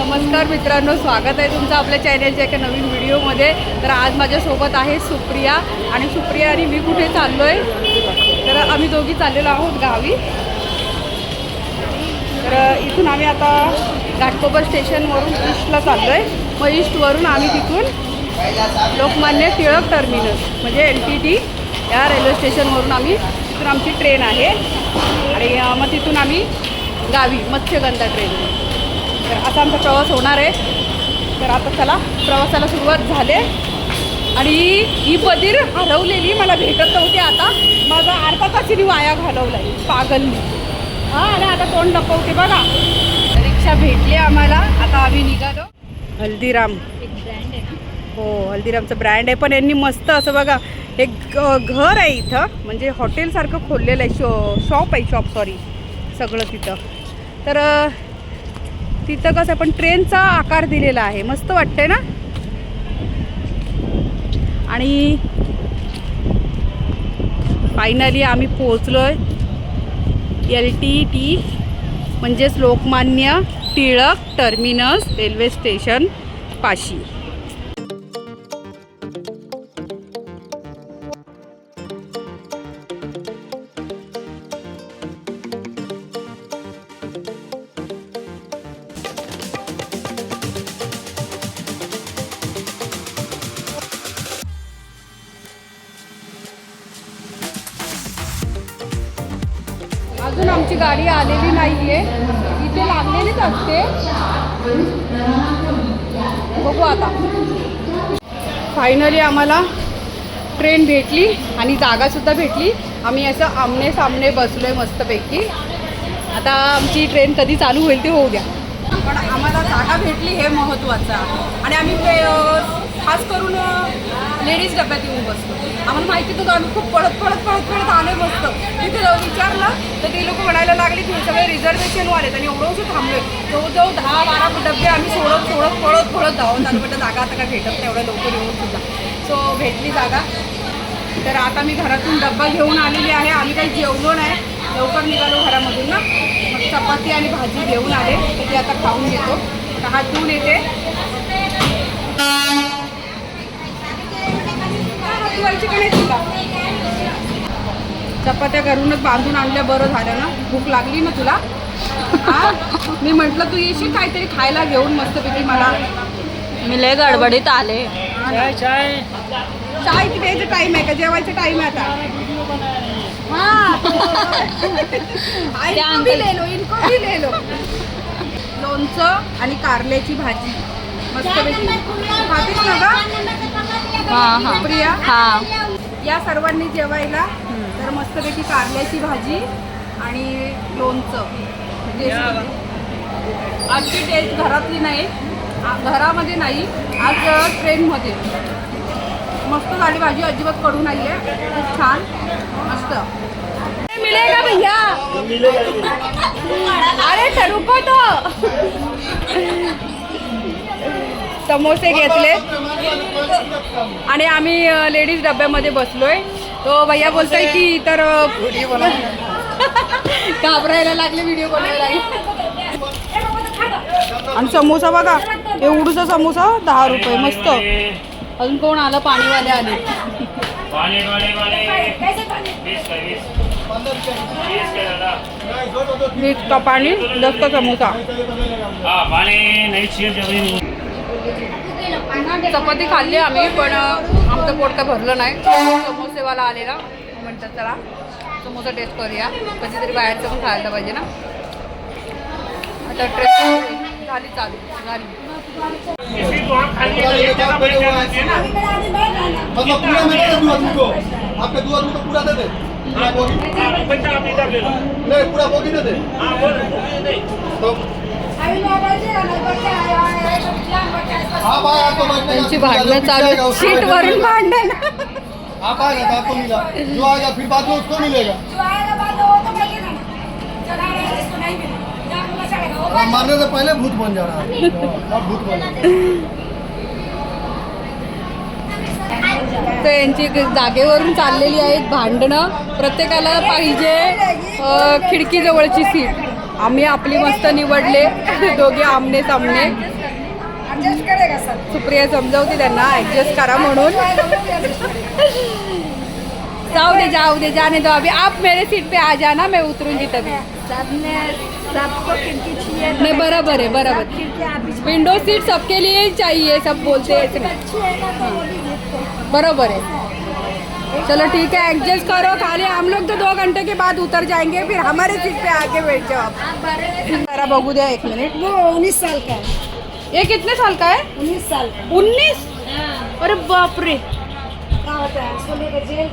नमस्कार मित्रांनो स्वागत आहे तुमचं आपल्या चॅनलच्या एका नवीन व्हिडिओमध्ये. तर आज माझ्यासोबत आहे सुप्रिया आणि सुप्रिया आणि मी कुठे चाललो आहे तर आम्ही दोघी चाललेलो आहोत गावी. तर इथून आम्ही आता घाटकोपर स्टेशनवरून ईस्टला चाललो आहे मग ईस्टवरून आम्ही तिथून लोकमान्य टिळक टर्मिनस म्हणजे एल टी टी या रेल्वे स्टेशनवरून आम्ही तिथून आमची ट्रेन आहे. आणि मग तिथून आम्ही गावी मत्स्यगंधा ट्रेन आता आमचा प्रवास होणार आहे. तर आता चला प्रवासाला सुरुवात झाले आणि ही बधीर हरवलेली मला भेटत नव्हती आता. माझा अर्धा तासिनी वाया घालवला आहे पागलनी. हां आणि आता तोंड लपवते बघा. रिक्षा भेटली आम्हाला आता आम्ही निघालो. हल्दीराम. हो हल्दीरामचं ब्रँड आहे. पण यांनी मस्त असं बघा एक घर आहे इथं. म्हणजे हॉटेलसारखं खोललेलं आहे शॉ शॉप आहे शॉप सॉरी सगळं तिथं. तर तिथं कसं पण ट्रेनचा आकार दिलेला आहे. मस्त वाटतंय ना? आणि फायनली आम्ही पोहोचलो आहे एल टी टी म्हणजेच Lokmanya Tilak terminus railway station पाशी. अजून आमची गाडी आलेली नाही आहे इथे लागलेलीच असते बघू आता. फायनली आम्हाला ट्रेन भेटली आणि जागासुद्धा भेटली. आम्ही असं आमने सामने बसलो आहे मस्तपैकी. आता आमची ट्रेन कधी चालू होईल ते होऊ द्या पण आम्हाला जागा भेटली हे महत्त्वाचं आहे आणि आम्ही खास करून लेडीज डब्यात येऊन बसतो. आम्हाला माहिती होतं आम्ही खूप पळत पळत पळत पळत आलो मस्त. तिथे जाऊन विचारलं तर ते लोक म्हणायला लागले की सगळे रिझर्वेशनवाले आणि एवढं उशीर थांबलोय. जवळजवळ दहा बारा डबे आम्ही सोडत सोडत पळत पळत धावून आलो. म्हटलं जागा आता काय भेटत नाही एवढ्या लवकर येऊन सुद्धा. सो भेटली जागा. तर आता मी घरातून डब्बा घेऊन आलेली आहे. आम्ही काही जेवलो नाही. लवकर निघालो घरामधून ना. मग चपाती आणि भाजी घेऊन आले. तर ती आता खाऊन घेतो तर हात धुवून येते. का नाही तुला? चपात्या घरूनच बांधून आणल्या बरं झालं ना? भूक लागली ना तुला? मी म्हटलं तू येशील काहीतरी खायला घेऊन मस्तपैकी मला. मी लय गडबडीत आले. चाय चाय चाय प्यायचं टाइम आहे का? जेवायचं टाइम आहे आता. हाँ. त्या इनको भी ले लो इनको भी ले लो लोणचं आणि कारल्याची भाजी. मस्तपैकी. खातेस ना प्रिया हा. या सर्वांनी जेवायला तर मस्तपैकी कारल्याची भाजी आणि लोणचं. टेस्ट आजची टेस्ट घरातली नाही घरामध्ये नाही आज ट्रेनमध्ये मस्त झाली भाजी अजिबात कडू नाही आहे खूप छान मस्त. मिळेगा भैया? अरे ठरू तो? समोसे घेतले. आणि आम्ही लेडीज डब्यामध्ये बसलोय. तो भैया बोलतोय की तर घाबरायला लागले व्हिडिओ बनवायला. आणि समोसा बघा एवढूसा समोसा दहा रुपये मस्त. अजून कोण आलं? पाणीवाले आले. वाले वाले वाले बीस का बीस बीस का दादा वीस का पाणी जास्त समोसा चपाती खाल्ली आम्ही पण आमचं पोट काय भरलं नाही. समोसेवाला आलेला. म्हणतात चला समोसा टेस्ट करूया. कधीतरी बाहेरचं पण खायला पाहिजे ना. आता ट्रेन झाली चालू झाली. को हैं ना पूरा में दे दूँ तुमको आपका दो आदमी को पूरा दे दे पूरा बोगी हाँ, त्यांची भांडणं चालू सीट वरून भांडण. आप आएगा तो आपको मिला जो आएगा फिर बाद में उसको मिलेगा. और मरने से पहले भूत बन जा रहा है अब भूत बन तर यांची जागेवरून चाललेली आहेत भांडणं. प्रत्येकाला पाहिजे खिडकीजवळची सीट. आम्ही आपली मस्त निवडले दोघे आमने सामने. सुप्रिया समजावते त्यांना ऍडजस्ट करा म्हणून. जाऊ दे जाऊ दे जाने दो. अभी आप मेरे सीट पे आ जाना मैं उतरूँगी तभी नहीं बराबर है बराबर. विंडो सीट सबके लिए ही चाहिए सब बोलते हैं इसमें. बराबर है. चलो ठीक है एडजस्ट करो. खाली हम लोग तो दो घंटे के बाद उतर जाएँगे फिर हमारे सीट पे आके बैठ जाओ आप. बगू दिया एक मिनट. वो उन्नीस साल का है. ये कितने साल का है? उन्नीस साल उन्नीस? अरे बाप रे क्या होता है? जेल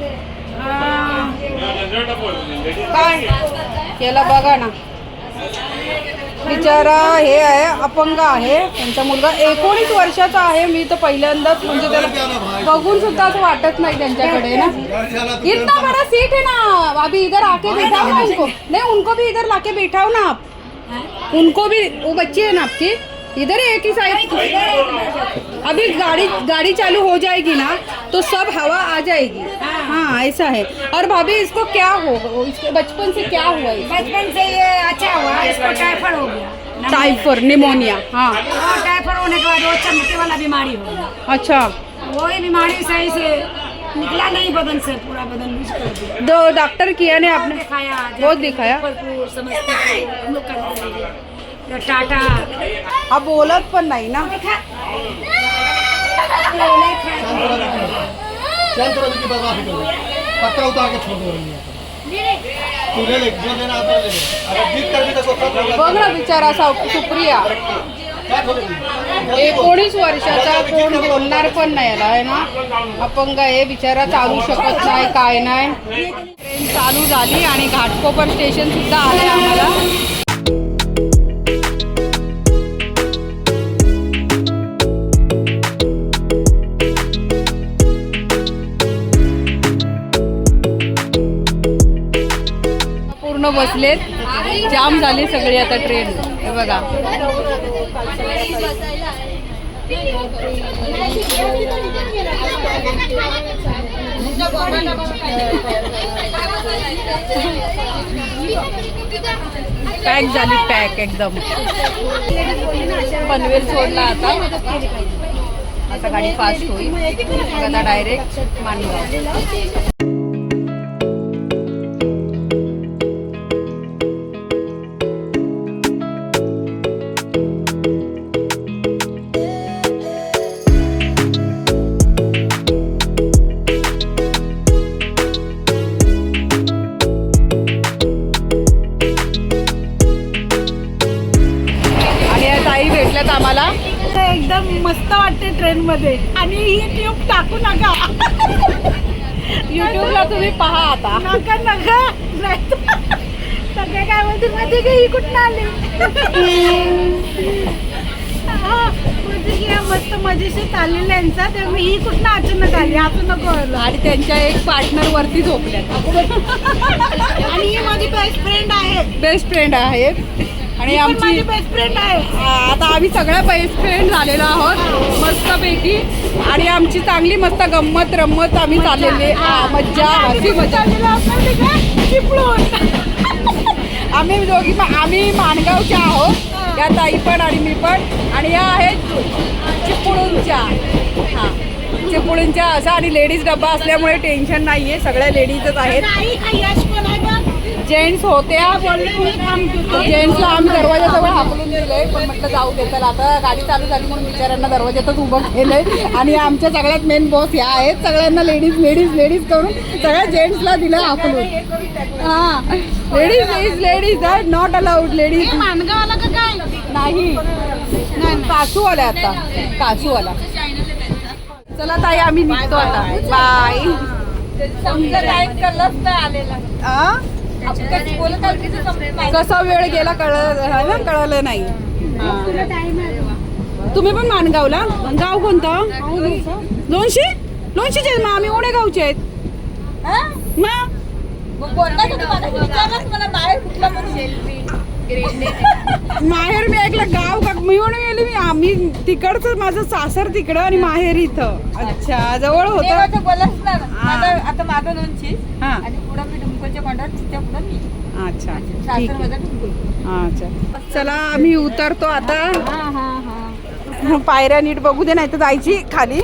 याला बघा ना. बिचारा हे आहे अपंग आहे. त्यांचा मुलगा एकोणीस वर्षाचा आहे. मी तर पहिल्यांदाच म्हणजे त्याला बघून सुद्धा असं वाटत नाही त्यांच्याकडे ना. इतना बड़ा सीट है ना. अभी इधर आके बैठाओ ना उनको. नहीं उनको भी इधर लाके बैठाओ ना आप. उनको भी वो बच्चे है ना आपकी? इधर एक ही साइड? अभी गाड़ी गाड़ी चालू हो जाएगी ना तो सब हवा आ जाएगी। हाँ। ऐसा है। और भाभी इसको क्या हो इसके बचपन से क्या हुआ है? बचपन से ये अच्छा हुआ इसको टाइफाइड हो गया। टाइफर निमोनिया हाँ। और टाइफाइड होने के बाद वो चमके वाला बीमारी हो गया। अच्छा। वही बीमारी सही से निकला नहीं बदन से पूरा बदन दो डॉक्टर किया ने आपने? दिखाया बहुत दिखाया। टाटा। हा बोलत पण नाही ना. उतार के छोड़ दो बघ ना बिचारा सुप्रिया। एकोणीस वर्षाचा कोण बोलणार पण नाही याला आहे ना? अपंग आहे बिचारा चालू शकत नाही काय नाही. ट्रेन चालू झाली आणि घाटकोपर स्टेशन सुद्धा आले आम्हाला. बसलेत. जाम झाली सगळी आता ट्रेन हे बघा. पॅक झाली पॅक एकदम. पनवेल सोडला आता. आता गाडी फास्ट होईल. आता डायरेक्ट मांडवा आम्हाला? एकदम मस्त वाटते ट्रेन मध्ये आणि ही ट्यूब टाकू नका. युट्यूबला तुम्ही पहा आता. नका नका. सगळे काय म्हणते माहिती का ही कुठं आली? हा, की मस्त मजेशीर चाललेला यांचा. ते मी ही कुठं अचानक आली? असं नको व्हायला. आणि त्यांच्या एक पार्टनर वरती झोपल्यात आणि ही माझी बेस्ट फ्रेंड आहे. बेस्ट फ्रेंड आहेत. आणि पण आमची बेस्ट फ्रेंड आहे. आता आम्ही सगळ्या बेस्ट फ्रेंड झालेलो आहोत मस्तपैकी. आणि आमची चांगली मस्त गंमत रम्मत आम्ही चाललेली मज्जा हसी मजा आम्ही दोघी आम्ही माणगावच्या आहोत. या ताई पण आणि मी पण. आणि या आहेत चिपळूणच्या. हां. चिपळूणच्या असं आणि लेडीज डब्बा असल्यामुळे टेन्शन नाही आहे सगळ्या लेडीजच आहेत. यश बघ जेंट्स होत्या जेंट्सला आम्ही दरवाजाजवळ हाकलून दिलंय. पण म्हटलं जाऊ दे चला आता गाडी चालू झाली म्हणून बिचाऱ्यांना दरवाजातच उभं केलंय. आणि आमच्या सगळ्यात मेन बॉस ह्या आहेत सगळ्यांना लेडीज लेडीज लेडीज करून सगळ्या जेंट्सला दिलं हाकलून. हा. Ladies is ladies are not allowed ladies मानगावाला का काय? नाही. कासूवाला आता. कासूवाला. चला ताई आम्ही निघतो आता. बाय आ? कसा वेळ गेला कळलं हा ना? कळलं नाही. हा. तुम्ही पण माणगावला? गाव कोणतं? दोनशे दोनशेचे आहेत. मग आम्ही ओढे गावचे आहेत माहेर मी ऐकलं. गाव का मी म्हणून गेली मी आम्ही तिकडचं माझं सासर तिकडं आणि माहेर इथं. अच्छा जवळ होत. आता माझं दोनशे हा. आणि पुढं मी डुमकोच्या कोंडात तिच्या पुढं मी. अच्छा. ठीक सासर आहे. माझा डुमको अच्छा. चला आम्ही उतरतो आता. हा हा हा. पायऱ्या नीट बघू दे नाही तर जायची खाली.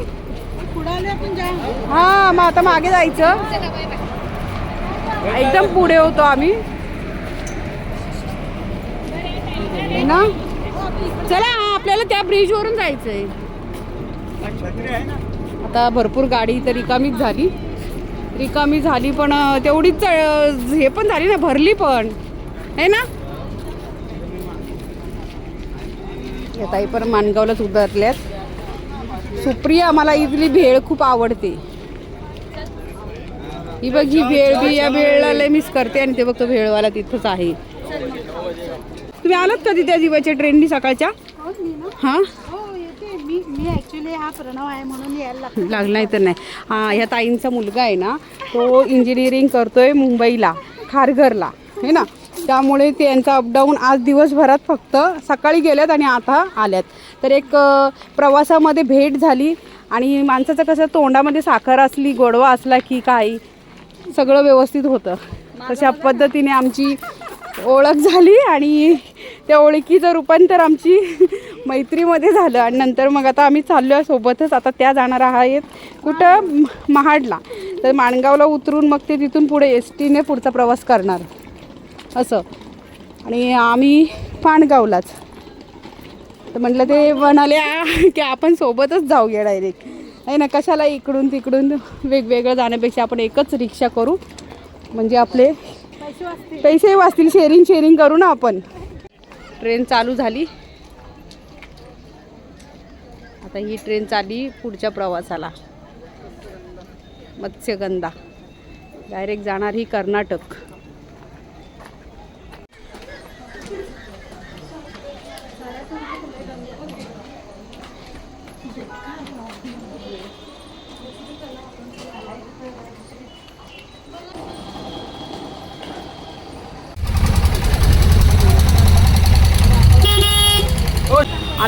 पुढे आले आपण जा हा मग आता मागे जायचं. एकदम पुढे होतो आम्ही. हे ना? चला आपल्याला त्या ब्रिज वरून जायचंय. आता भरपूर गाडी तर रिकामीच झाली. रिकामी झाली पण तेवढीच हे पण झाली ना भरली पण. आहे ना? या ताई पण माणगावलाच उतरल्यात. सुप्रिया मला इथली भेळ खूप आवडते. ही बघ ही भेळ बी या भेळला लय मिस करते आणि ते बघ तो भेळवाला तिथंच आहे. तुम्ही आलात कधी त्या जीवाच्या ट्रेननी सकाळच्या? हां? हो येते मी हा प्रणव आहे म्हणून यायला लागतो लागला नाही तर नाही. हा ह्या ताईंचा मुलगा आहे ना तो इंजिनिअरिंग करतोय मुंबईला खारघरला है ना? त्यामुळे त्यांचा अपडाऊन आज दिवसभरात फक्त सकाळी गेल्यात आणि आता आल्यात. तर एक प्रवासामध्ये भेट झाली आणि माणसाचं कसं तोंडामध्ये साखर असली गोडवा असला की काही सगळं व्यवस्थित होतं. तशा पद्धतीने आमची ओळख झाली आणि त्या ओळखीचं रूपांतर आमची मैत्रीमध्ये झालं आणि नंतर मग आता आम्ही चाललो आहे सोबतच. आता त्या जाणार आहेत. कुठं? महाडला. तर माणगावला उतरून मग ते तिथून पुढे एस टीने पुढचा प्रवास करणार. असं. आणि आम्ही पाणगावलाच. तर म्हटलं ते म्हणाले "आ, की आपण सोबतच जाऊया डायरेक्ट आहे ना कशाला इकडून तिकडून वेगवेगळं जाण्यापेक्षा आपण एकच रिक्षा करू? म्हणजे आपले पैसे वाचतील. शेअरिंग शेअरिंग करू ना आपण. ट्रेन चालू झाली. आता ही ट्रेन चालली पुढच्या प्रवासाला. मत्स्यगंधा. डायरेक्ट जाणार ही कर्नाटक.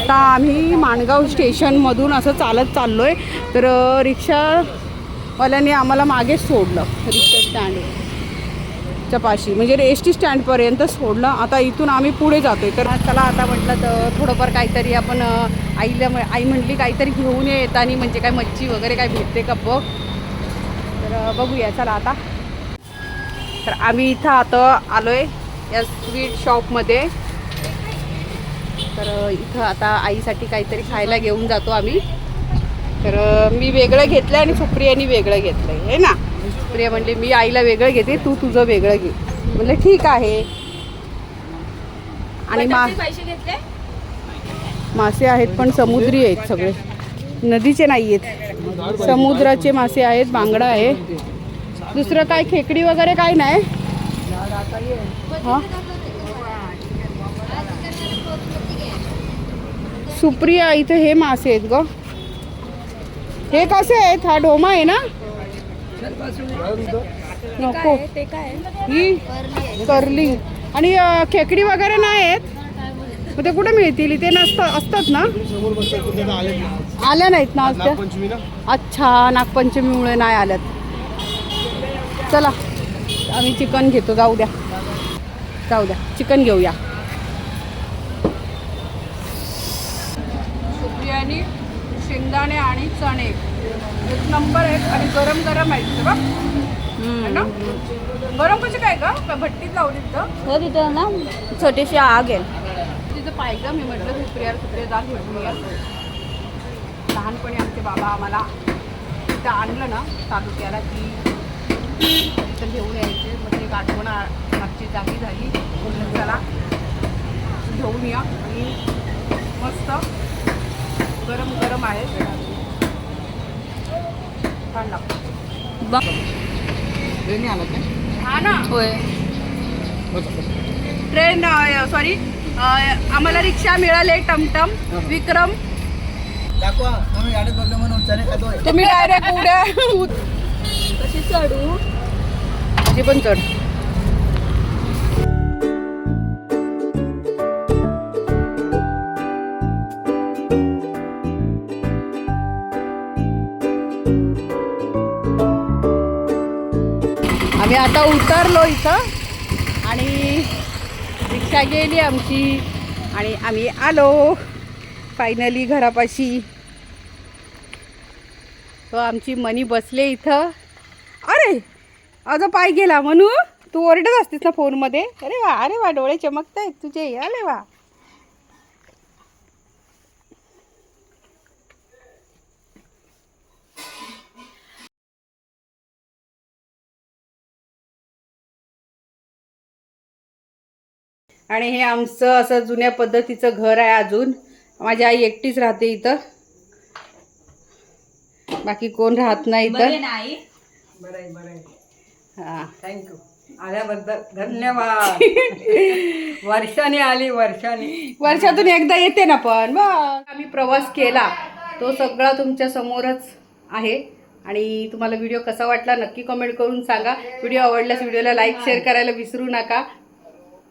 आता आम्ही माणगाव स्टेशनमधून असं चालत चाललो आहे तर रिक्षावाल्याने आम्हाला मागे सोडलं रिक्षा स्टँड चपाशी म्हणजे एस टी स्टँडपर्यंत सोडलं. आता इथून आम्ही पुढे जातोय. तर चला आता म्हटलं तर थोडंफार काहीतरी आपण आईला आई म्हटली काहीतरी घेऊन येताना येतानी म्हणजे काय मच्छी वगैरे काय भेटते का बघ. तर बघूया. चला आता. तर आम्ही इथं आता आलो आहे या स्वीट शॉपमध्ये. तर इथं आता आईसाठी काहीतरी खायला घेऊन जातो आम्ही. तर मी वेगळं घेतलं आणि सुप्रियानी वेगळं घेतलं आहे हे ना? सुप्रिया म्हणली मी आईला वेगळं घेते तू तुझं वेगळं घे. म्हणलं ठीक आहे. आणि मा मासे आहेत पण समुद्री आहेत सगळे. नदीचे नाही आहेत समुद्राचे मासे आहेत बांगडा आहे. दुसरं काय खेकडी वगैरे काय नाही? हां? सुप्रिया इथे हे मासे आहेत ग. हे कसे आहेत? हा डोमा आहे ना? नको. ही करली. आणि खेकडी वगैरे नाही आहेत? मग ते कुठे मिळतील? इथे नसतं असतात ना. आल्या नाहीत ना त्या अच्छा नागपंचमीमुळे नाही आल्यात. चला आम्ही चिकन घेतो. जाऊ द्या. जाऊ द्या. चिकन घेऊया सुप्रियानी शेंगदाणे आणि चणे. एक नंबर आहेत आणि गरम गरम आहेत बघ. है ना? गरम कसे काय का भट्टीत लावली तर हो तिथं ना छोटीशी आग आहे. तिथं पाहिजे मी म्हटलं सुप्रिया सुप्रिया घेऊन या लहानपणी आमचे बाबा आम्हाला तिथं आणलं ना तालुक्याला की तिथं घेऊन यायचे. मग ती एक आठवण मागची जागी झाली. चला घेऊन या. आणि मस्त गरम गरम आहे. छान लागतं. हा ना. होय. ट्रेन सॉरी आम्हाला रिक्षा मिळाले टमटम विक्रम. तुम्ही डायरेक्ट उड्या कशी चढू? माझी पण चढ. आता उतरलो इथं. आणि रिक्षा गेली आमची आणि आम्ही आलो. फायनली घरापाशी. तो आमची मनी बसले इथं. अरे माझा पाय गेला म्हणू तू ओरडत असतेस ना फोनमध्ये. अरे वा अरे वा डोळे चमकत आहेत तुझे. अरे वा. आणि हे आमचं असं जुन्या पद्धतीचं घर आहे अजून. माझी आई एकटीच राहते इथं. बाकी कोण राहत नाही इथं. नाही हा. थँक्यू आल्याबद्दल धन्यवाद. वर्षाने आली वर्षाने. वर्षातून एकदा येते ना पण बघ आम्ही प्रवास केला. तो सगळा तुमच्या समोरच आहे. आणि तुम्हाला व्हिडिओ कसा वाटला नक्की कमेंट करून सांगा. व्हिडिओ आवडल्यास व्हिडिओला लाईक शेअर करायला विसरू नका.